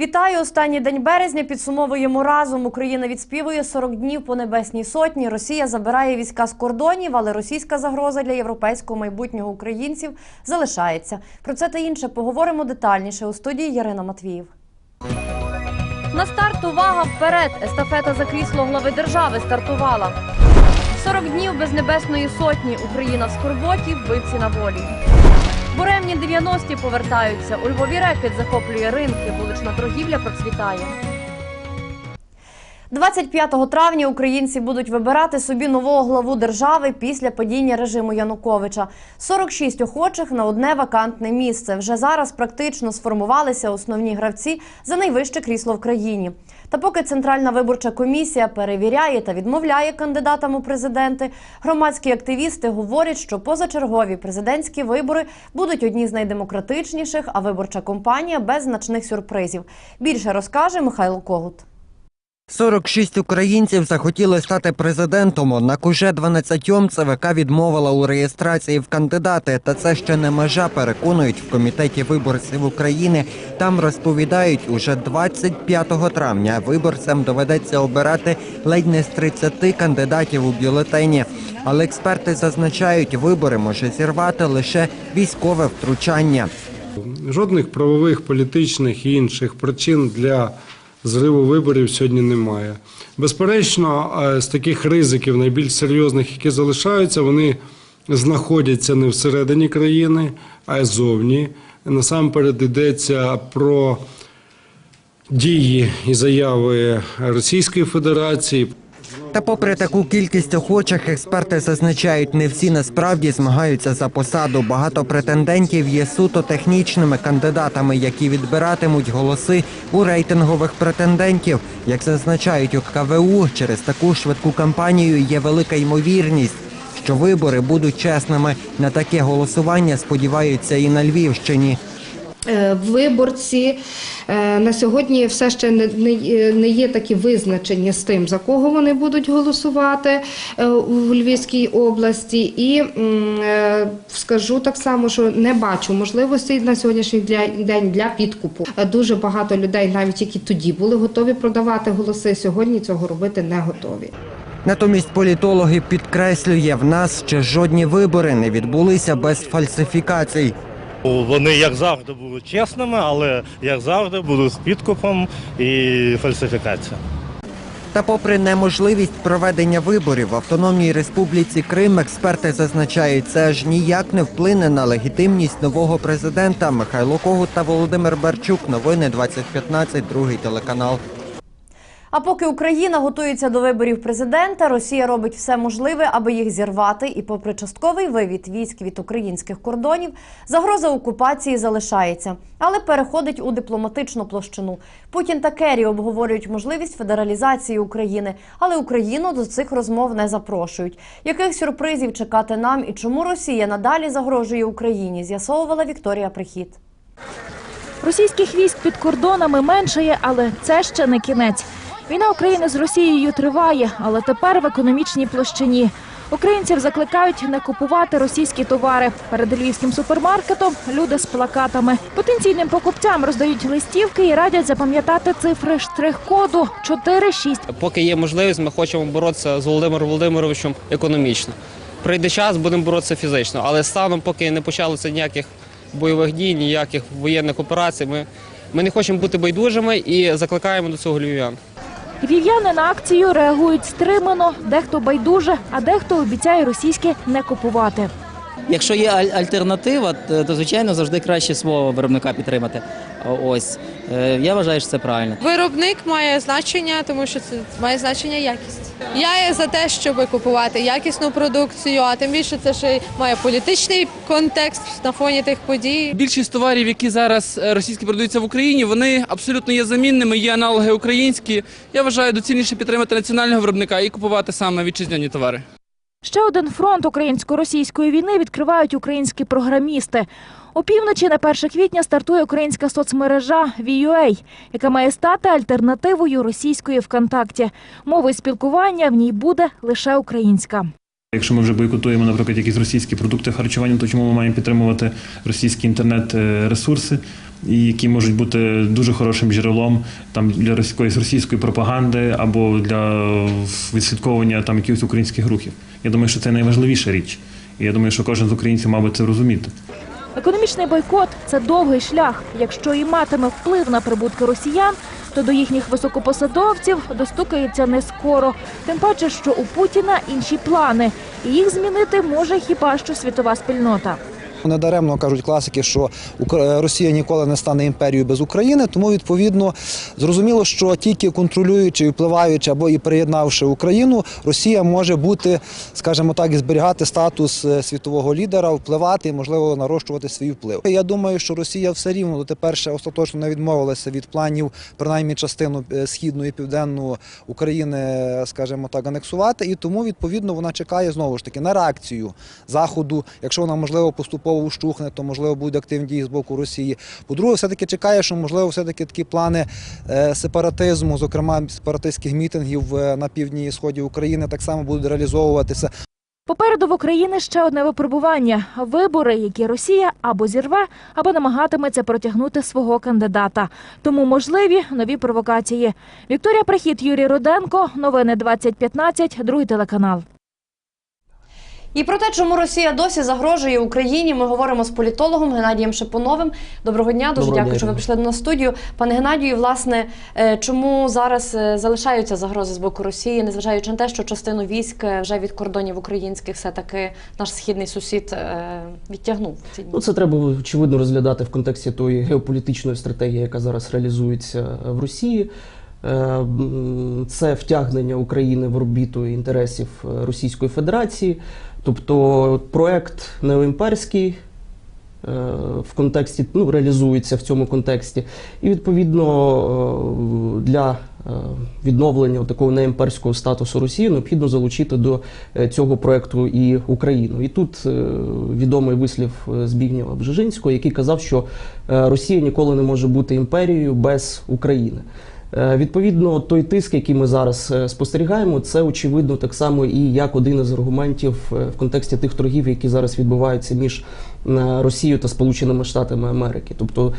Вітаю! Останній день березня. Підсумовуємо разом. Україна відспівує 40 днів по небесній сотні. Росія забирає війська з кордонів, але російська загроза для європейського майбутнього українців залишається. Про це та інше поговоримо детальніше у студії Ярина Матвіїв. На старт увага вперед! Естафета за крісло глави держави стартувала. 40 днів без небесної сотні. Україна в скорботі, вбивці на волі. Буремні 90-ті повертаються. У Львові рекет захоплює ринки, вулична торгівля процвітає. 25 травня українці будуть вибирати собі нового главу держави після падіння режиму Януковича. 46 охочих на одне вакантне місце. Вже зараз практично сформувалися основні гравці за найвище крісло в країні. Та поки Центральна виборча комісія перевіряє та відмовляє кандидатам у президенти, громадські активісти говорять, що позачергові президентські вибори будуть одні з найдемократичніших, а виборча компанія без значних сюрпризів. Більше розкаже Михайло Когут. 46 українців захотіли стати президентом, однак уже 12 ЦВК відмовила у реєстрації в кандидати. Та це ще не межа, переконують в комітеті виборців України. Там розповідають, уже 25 травня виборцям доведеться обирати ледь не з 30 кандидатів у бюлетені. Але експерти зазначають, вибори може зірвати лише військове втручання. Жодних правових, політичних і інших причин для зриву виборів сьогодні немає. Безперечно, е, з таких ризиків найбільш серйозних, які залишаються, вони знаходяться не всередині країни, а й зовні. Насамперед йдеться про дії і заяви Російської Федерації, Та попри таку кількість охочих, експерти зазначають, не всі насправді змагаються за посаду. Багато претендентів є суто технічними кандидатами, які відбиратимуть голоси у рейтингових претендентів. Як зазначають у КВУ, через таку швидку кампанію є велика ймовірність, що вибори будуть чесними. На таке голосування сподіваються і на Львівщині. Е, Виборці е, на сьогодні все ще не, є такі визначені з тим, за кого вони будуть голосувати е, у Львівській області. І скажу так само, що не бачу можливості на сьогоднішній день для підкупу. Дуже багато людей, навіть які тоді були готові продавати голоси, сьогодні цього робити не готові. Натомість політологи підкреслює, в нас ще жодні вибори не відбулися без фальсифікацій. Вони як завжди будуть чесними, але як завжди будуть з підкупом і фальсифікацією. Та попри неможливість проведення виборів в Автономній Республіці Крим, експерти зазначають, це аж ніяк не вплине на легітимність нового президента Михайло Когут та Володимир Барчук. Новини 2015, другий телеканал. А поки Україна готується до виборів президента, Росія робить все можливе, аби їх зірвати. І, попри частковий вивід військ від українських кордонів, загроза окупації залишається, але переходить у дипломатичну площину. Путін та Керрі обговорюють можливість федералізації України, але Україну до цих розмов не запрошують. Яких сюрпризів чекати нам і чому Росія надалі загрожує Україні? З'ясовувала Вікторія Прихід. Російських військ під кордонами меншає, але це ще не кінець. Війна України з Росією триває, але тепер в економічній площині. Українців закликають не купувати російські товари. Перед львівським супермаркетом люди з плакатами. Потенційним покупцям роздають листівки і радять запам'ятати цифри штрих-коду 4-6. Поки є можливість, ми хочемо боротися з Володимиром Володимировичем економічно. Прийде час, будемо боротися фізично. Але станом, поки не почалося ніяких бойових дій, ніяких воєнних операцій, ми, ми не хочемо бути байдужими і закликаємо до цього львів'ян. Львів'яни на акцію реагують стримано, дехто байдуже, а дехто обіцяє російське не купувати. Якщо є аль- альтернатива, то, звичайно завжди краще свого виробника підтримати. Ось Е, я вважаю, що це правильно. Виробник має значення, тому що це має значення якість. Я є за те, щоб купувати якісну продукцію, а тим більше це ще й має політичний контекст на фоні тих подій. Більшість товарів, які зараз е, російські продаються в Україні, вони абсолютно є замінними, є аналоги українські. Я вважаю доцільніше підтримати національного виробника і купувати саме вітчизняні товари. Ще один фронт українсько-російської війни відкривають українські програмісти. Опівночі на 1 квітня стартує українська соцмережа VUA, яка має стати альтернативою російської ВКонтакті. Мови спілкування в ній буде лише українська. Якщо ми вже бойкотуємо, наприклад, якісь російські продукти харчування, то чому ми маємо підтримувати російські інтернет-ресурси? які можуть бути дуже хорошим джерелом там для якоїсь російської пропаганди або для відслідковування там якихось українських рухів. Я думаю, що це найважливіша річ. І я думаю, що кожен з українців мав би це розуміти. Економічний бойкот це довгий шлях. Якщо і матиме вплив на прибутки росіян, то до їхніх високопосадовців достукається не скоро. Тим паче, що у Путіна інші плани, і їх змінити може хіба що світова спільнота. Недаремно кажуть класики, що Укра- Росія ніколи не стане імперією без України. Тому відповідно зрозуміло, що тільки контролюючи, впливаючи або і приєднавши Україну, Росія може бути, скажімо так, і зберігати статус е, світового лідера, впливати і можливо нарощувати свій вплив. Я думаю, що Росія все рівно дотепер ще остаточно не відмовилася від планів, принаймні частину е, східну і південну України, е, скажімо так, анексувати. І тому відповідно вона чекає знову ж таки на реакцію заходу. Якщо вона можливо поступово ущухне, то можливо буде активні дії з боку Росії. По-друге, все таки чекає, що можливо все таки такі плани е, сепаратизму, зокрема сепаратистських мітингів е, на півдні і сході України, так само будуть реалізовуватися. Попереду в Україні ще одне випробування – вибори, які Росія або зірве, або намагатиметься протягнути свого кандидата. Тому можливі нові провокації. Вікторія Прихід, Юрій Руденко. Новини 2015, другий телеканал. І про те, чому Росія досі загрожує Україні, ми говоримо з політологом Геннадієм Шипуновим. Доброго дня, дуже Доброго дякую, дня, що ви прийшли до нас в студію. Пане Геннадію, власне, е, чому зараз е, залишаються загрози з боку Росії, незважаючи на те, що частину військ е, вже від кордонів українських все таки наш східний сусід відтягнув? Ну, це треба очевидно розглядати в контексті тої геополітичної стратегії, яка зараз реалізується в Росії. Це втягнення України в орбіту інтересів Російської Федерації, тобто проект неоімперський. е, В контексті ну, реалізується в цьому контексті, і відповідно е, для е, відновлення такого неімперського статусу Росії необхідно залучити до цього проекту і Україну. І тут відомий вислів Збігнєва Бжежинського, який казав, що Росія ніколи не може бути імперією без України. Е, Відповідно, той тиск, який ми зараз е, спостерігаємо, це очевидно так само і як один із аргументів е, в контексті тих торгів, які зараз відбуваються між Росією та Сполученими Штатами Америки. Тобто,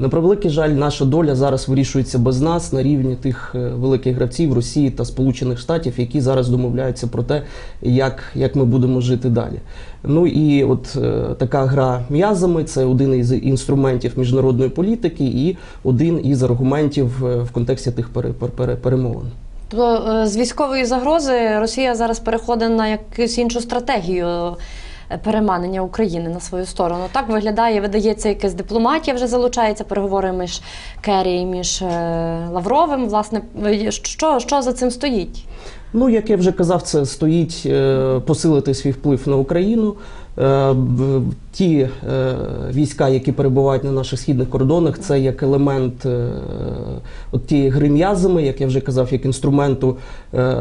на превеликий жаль, наша доля зараз вирішується без нас на рівні тих великих гравців Росії та Сполучених Штатів, які зараз домовляються про те, як, як ми будемо жити далі. Ну і от е, така гра м'язами це один із інструментів міжнародної політики і один із аргументів е, в контексті тих пере, пере- пере- перемовин. Тобто е, з військової загрози Росія зараз переходить на якусь іншу стратегію переманення України на свою сторону. Так виглядає, видається, якась дипломатія вже залучається, переговори між Керрі і між Лавровим. Власне, що, що за цим стоїть? Ну, як я вже казав, це стоїть е, посилити свій вплив на Україну. Ті е, війська, які перебувають на наших східних кордонах, це як елемент е, от тієї гри як я вже казав, як інструменту е,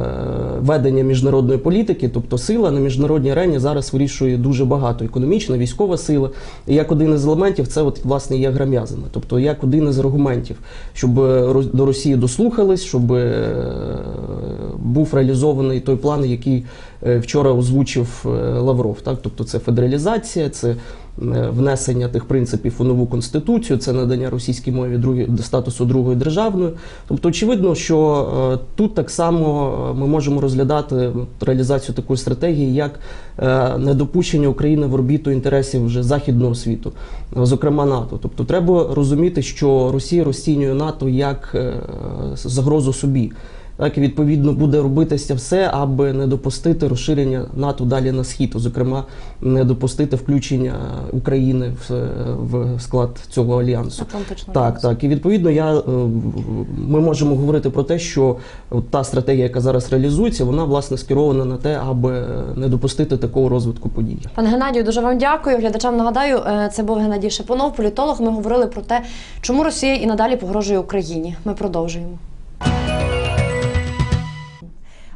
ведення міжнародної політики. Тобто сила на міжнародній арені зараз вирішує дуже багато. Економічна, військова сила. І як один із елементів, це от власне є гра м'язами. Тобто як один із аргументів, щоб е, до Росії дослухались, щоб е, був реалізований той план, який е, вчора озвучив е, Лавров. Так? Тобто це федералізація, це внесення тих принципів у нову конституцію, це надання російській мові другі, статусу другої державної. Тобто, очевидно, що е, тут так само е, ми можемо розглядати реалізацію такої стратегії, як е, недопущення України в орбіту інтересів вже західного світу, е, зокрема НАТО. Тобто, треба розуміти, що Росія розцінює НАТО як е, загрозу собі. Так, і відповідно буде робитися все, аби не допустити розширення НАТО далі на схід, зокрема, не допустити включення України в, в склад цього альянсу. Атлантичного Так, альянсу. так. І відповідно, я, е, ми можемо говорити про те, що та стратегія, яка зараз реалізується, вона власне скерована на те, аби не допустити такого розвитку подій. Пане Геннадію, дуже вам дякую. Глядачам нагадаю, е, це був Геннадій Шипунов, політолог. Ми говорили про те, чому Росія і надалі погрожує Україні. Ми продовжуємо.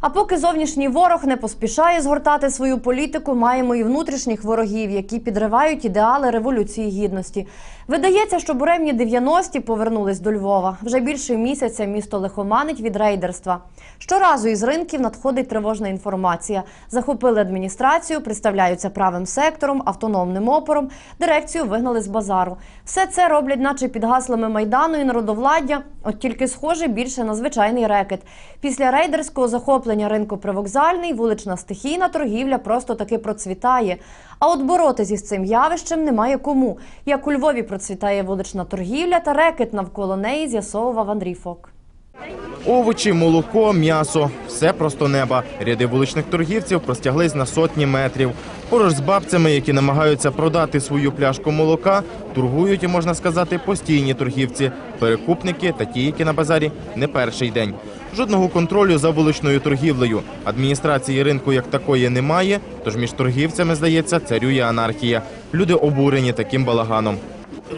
А поки зовнішній ворог не поспішає згортати свою політику, маємо і внутрішніх ворогів, які підривають ідеали революції гідності. Видається, що буремні 90-ті повернулись до Львова. Вже більше місяця місто лихоманить від рейдерства. Щоразу із ринків надходить тривожна інформація. Захопили адміністрацію, представляються правим сектором, автономним опором, дирекцію вигнали з базару. Все це роблять, наче під гаслами майдану і народовладдя. От тільки схоже більше на звичайний рекет. Після рейдерського захоплення ринку привокзальний, вулична стихійна торгівля просто таки процвітає. А от боротися з цим явищем немає кому. Як у Львові процвітає вулична торгівля та рекет навколо неї з'ясовував Андрій Фок. Овочі, молоко, м'ясо все просто неба. Ряди вуличних торгівців простяглись на сотні метрів. Поруч з бабцями, які намагаються продати свою пляшку молока, торгують, можна сказати, постійні торгівці, перекупники та ті, які на базарі не перший день. Жодного контролю за вуличною торгівлею. Адміністрації ринку як такої немає, тож між торгівцями, здається, царює анархія. Люди обурені таким балаганом.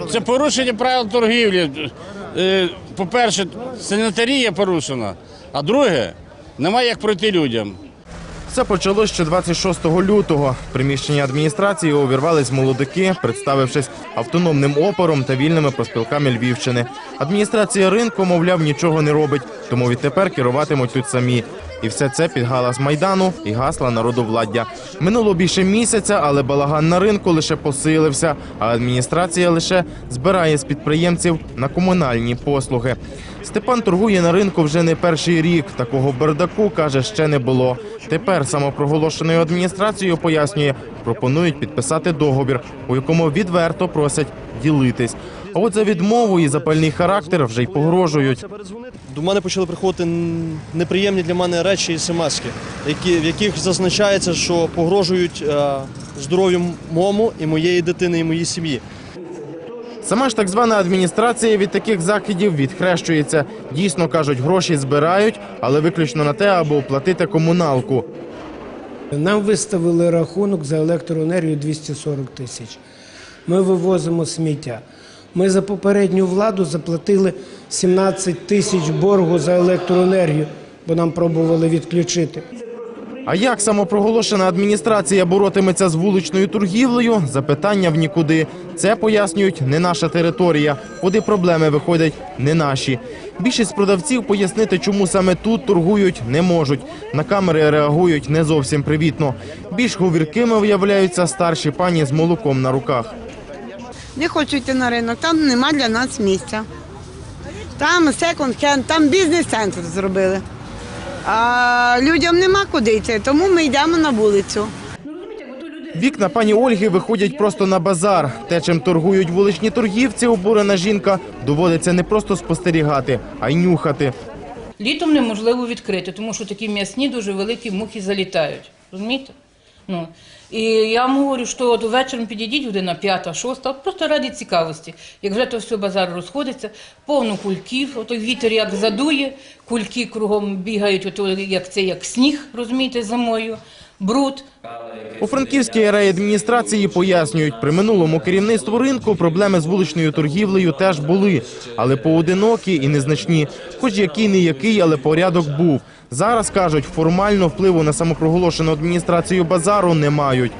Це порушення правил торгівлі. Е, По-перше, санітарія порушена, а друге, немає як пройти людям. Все почалось ще 26 лютого. В приміщенні адміністрації увірвались молодики, представившись автономним опором та вільними проспілками Львівщини. Адміністрація ринку, мовляв, нічого не робить, тому відтепер керуватимуть тут самі. І все це під галас майдану і гасла народовладдя. Минуло більше місяця, але балаган на ринку лише посилився, а адміністрація лише збирає з підприємців на комунальні послуги. Степан торгує на ринку вже не перший рік. Такого бардаку каже, ще не було. Тепер самопроголошеною адміністрацією пояснює, пропонують підписати договір, у якому відверто просять ділитись. А от за відмову і запальний характер вже й погрожують. До мене почали приходити неприємні для мене речі і смски, які, в яких зазначається, що погрожують е, здоров'ю моєму і моєї дитини, і моїй сім'ї. Сама ж так звана адміністрація від таких закидів відхрещується. Дійсно кажуть, гроші збирають, але виключно на те, аби оплатити комуналку. Нам виставили рахунок за електроенергію 240 тисяч. Ми вивозимо сміття. Ми за попередню владу заплатили 17 тисяч боргу за електроенергію, бо нам пробували відключити. А як самопроголошена адміністрація боротиметься з вуличною торгівлею? Запитання в нікуди. Це пояснюють не наша територія. Куди проблеми виходять не наші. Більшість продавців пояснити, чому саме тут торгують, не можуть. На камери реагують не зовсім привітно. Більш говіркими виявляються старші пані з молоком на руках. Не хочу йти на ринок, там нема для нас місця. Там секонд-хенд, там бізнес-центр зробили. А людям нема куди йти, тому ми йдемо на вулицю. Вікна пані Ольги виходять просто на базар. Те, чим торгують вуличні торгівці, обурена жінка, доводиться не просто спостерігати, а й нюхати. Літом неможливо відкрити, тому що такі м'ясні дуже великі мухи залітають. Розумієте? Ну, і я вам говорю, що от вечором підійдіть година п'ята, шоста, просто ради цікавості. Як вже то все базар розходиться, повно кульків, ото вітер як задує, кульки кругом бігають, ото як це як сніг, розумієте, зимою, бруд. У Франківській райадміністрації пояснюють, при минулому керівництву ринку проблеми з вуличною торгівлею теж були, але поодинокі і незначні. Хоч який не який, але порядок був. Зараз кажуть, формально впливу на самопроголошену адміністрацію базару не мають.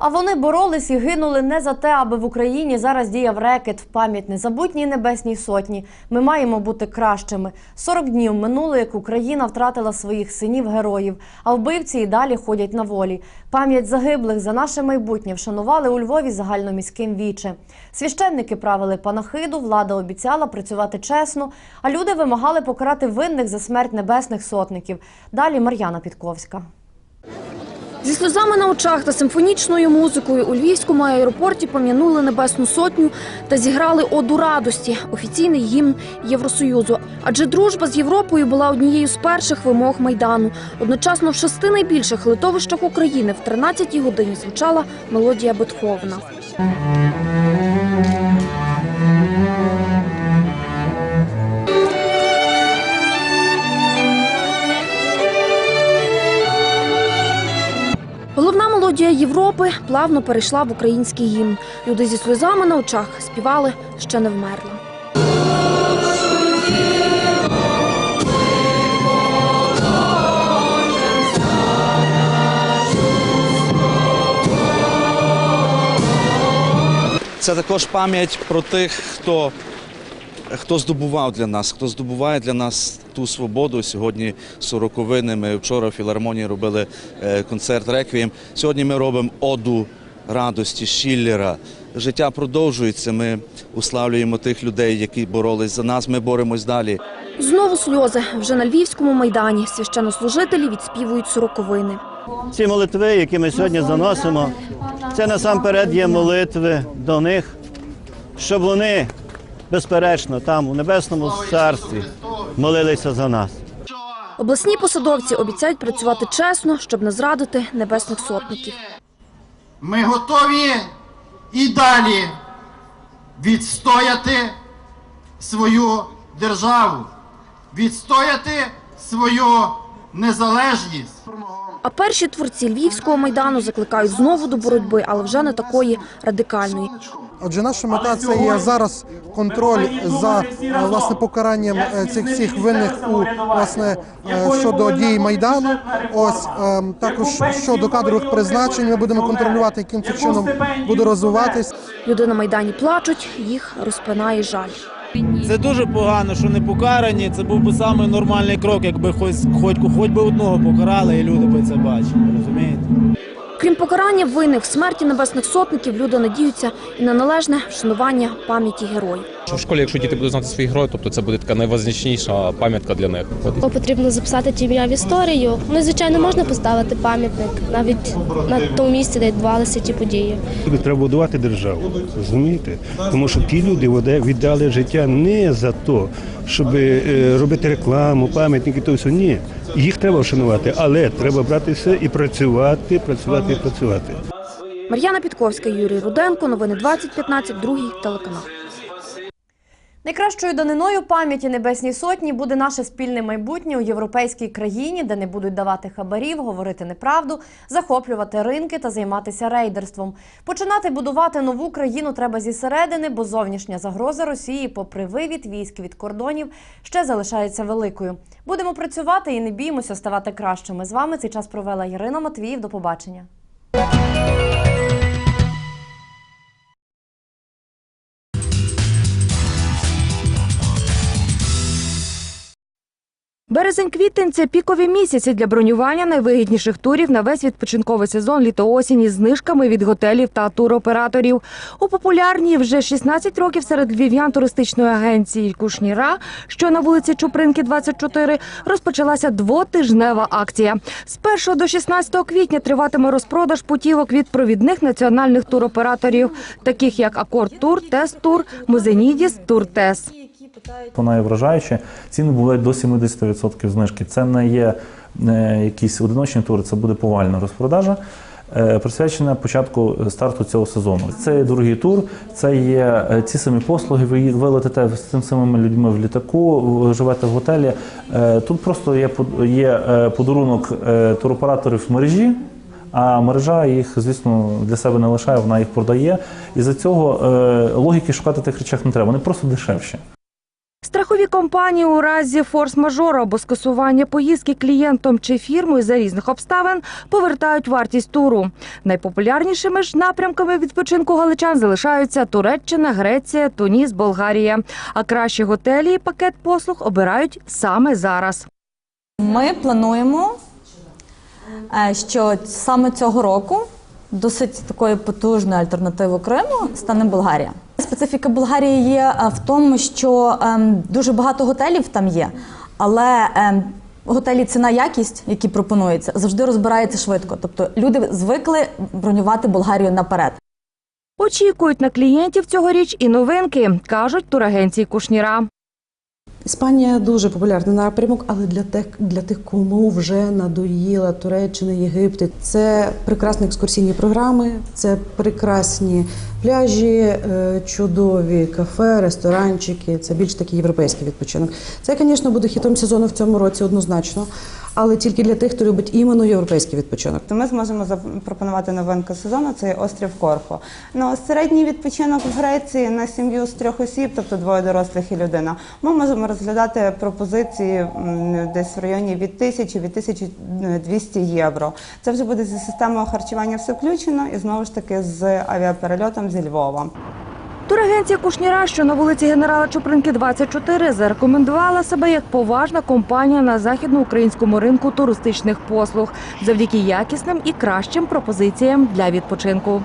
А вони боролись і гинули не за те, аби в Україні зараз діяв рекет в пам'ять незабутній небесній сотні. Ми маємо бути кращими. 40 днів минуло, як Україна втратила своїх синів-героїв, а вбивці і далі ходять на волі. Пам'ять загиблих за наше майбутнє вшанували у Львові загальноміським віче. Священники правили панахиду, влада обіцяла працювати чесно, а люди вимагали покарати винних за смерть небесних сотників. Далі Мар'яна Підковська. Зі сльозами на очах та симфонічною музикою у Львівському аеропорті пом'янули Небесну Сотню та зіграли оду радості – офіційний гімн Євросоюзу. Адже дружба з Європою була однією з перших вимог Майдану. Одночасно в шести найбільших литовищах України в 13-й годині звучала мелодія Бетховена. Європи плавно перейшла в український гімн. Люди зі сльозами на очах співали ще не вмерла. Це також пам'ять про тих, хто, хто здобував для нас, хто здобуває для нас ту свободу. Сьогодні сороковини. Ми вчора в філармонії робили е, концерт Реквієм. Сьогодні ми робимо оду радості Шіллера. Життя продовжується. Ми уславлюємо тих людей, які боролись за нас. Ми боремось далі. Знову сльози. Вже на Львівському майдані священнослужителі відспівують сороковини. Ці молитви, які ми сьогодні заносимо, це насамперед є молитви до них, щоб вони, безперечно, там, у Небесному Царстві, молилися за нас. Обласні посадовці обіцяють працювати чесно, щоб не зрадити небесних сотників. Ми готові і далі відстояти свою державу, відстояти свою незалежність. А перші творці Львівського майдану закликають знову до боротьби, але вже не такої радикальної. Отже, наша мета це є зараз контроль за е, власне покаранням е, цих всіх винних у власне е, щодо дій майдану. Ось ем, також щодо кадрових призначень. Ми будемо контролювати, яким це чином буде розвиватись. Люди на майдані плачуть, їх розпинає жаль. Це дуже погано, що не покарані. Це був би самий нормальний крок, якби хоч, хоч, хоч би одного покарали, і люди би це бачили. Розумієте? Крім покарання винних в смерті небесних сотників, люди надіються і на належне вшанування пам'яті героїв. В школі, якщо діти будуть знати своїх героїв, тобто це буде така найвизначніша пам'ятка для них. От. Потрібно записати ті ім'я в історію. Ну, і, звичайно, можна поставити пам'ятник навіть на тому місці, де відбувалися ті події. Треба будувати державу, розумієте? Тому що ті люди воде- віддали життя не за те, щоб е, робити рекламу, пам'ятники, то все. Ні. Їх треба вшанувати, але треба брати все і працювати, працювати і працювати. Мар'яна Підковська, Юрій Руденко. Новини 2015, другий телеканал. Найкращою даниною пам'яті Небесній Сотні буде наше спільне майбутнє у європейській країні, де не будуть давати хабарів, говорити неправду, захоплювати ринки та займатися рейдерством. Починати будувати нову країну треба зі середини, бо зовнішня загроза Росії, попри вивід військ від кордонів, ще залишається великою. Будемо працювати і не біймося ставати кращими. З вами цей час провела Ірина Матвіїв. До побачення. Березень-квітень це пікові місяці для бронювання найвигідніших турів на весь відпочинковий сезон літо-осінь із знижками від готелів та туроператорів. У популярній вже 16 років серед львів'ян туристичної агенції Кушніра, що на вулиці Чупринки, 24, розпочалася двотижнева акція. З 1 до 16 квітня триватиме розпродаж путівок від провідних національних туроператорів, таких як Акорд Тур, Тес Тур, Музенідіс, Туртес. Вона є вражаюча. Ціни бувають до 70% знижки. Це не є е, якісь одиночні тури, це буде повальна розпродажа. е, Присвячена початку старту цього сезону. Це є дорогий тур, це є е, ці самі послуги. Ви їд- ви летите з тими самими людьми в літаку, живете в готелі. Тут просто є подарунок туроператорів в мережі. А мережа їх, звісно, для себе не лишає, вона їх продає. І за цього логіки шукати тих речах не треба. Вони просто дешевші. Страхові компанії у разі форс-мажору або скасування поїздки клієнтом чи фірмою за різних обставин повертають вартість туру. Найпопулярнішими ж напрямками відпочинку галичан залишаються Туреччина, Греція, Туніс, Болгарія. А кращі готелі і пакет послуг обирають саме зараз. Ми плануємо, е, що саме цього року досить такою потужною альтернативою Криму стане Болгарія. Специфіка Болгарії є е, в тому, що ем, дуже багато готелів там є, але ем, готелі ціна якість, які пропонуються, завжди розбирається швидко. Тобто люди звикли бронювати Болгарію наперед. Очікують на клієнтів цьогоріч і новинки, кажуть турагенції Кушніра. Іспанія дуже популярний напрямок, але для тих, для тих, кому вже надоїла Туреччина, Єгипет. Це прекрасні екскурсійні програми, це прекрасні пляжі, е, чудові кафе, ресторанчики. Це більш такий європейський відпочинок. Це, звісно, буде хітом сезону в цьому році однозначно, але тільки для тих, хто любить іменно європейський відпочинок. То ми зможемо запропонувати новинку сезону. Це острів Корфу. Ну середній відпочинок в Греції на сім'ю з трьох осіб, тобто двоє дорослих і людина. Ми можемо розглядати пропозиції десь в районі від 1000 від 1200 євро. Це вже буде зі системою харчування все включено і знову ж таки з авіаперельотом зі Львова. Турагенція Кушніра, що на вулиці Генерала Чупринки, 24, зарекомендувала себе як поважна компанія на західноукраїнському ринку туристичних послуг завдяки якісним і кращим пропозиціям для відпочинку.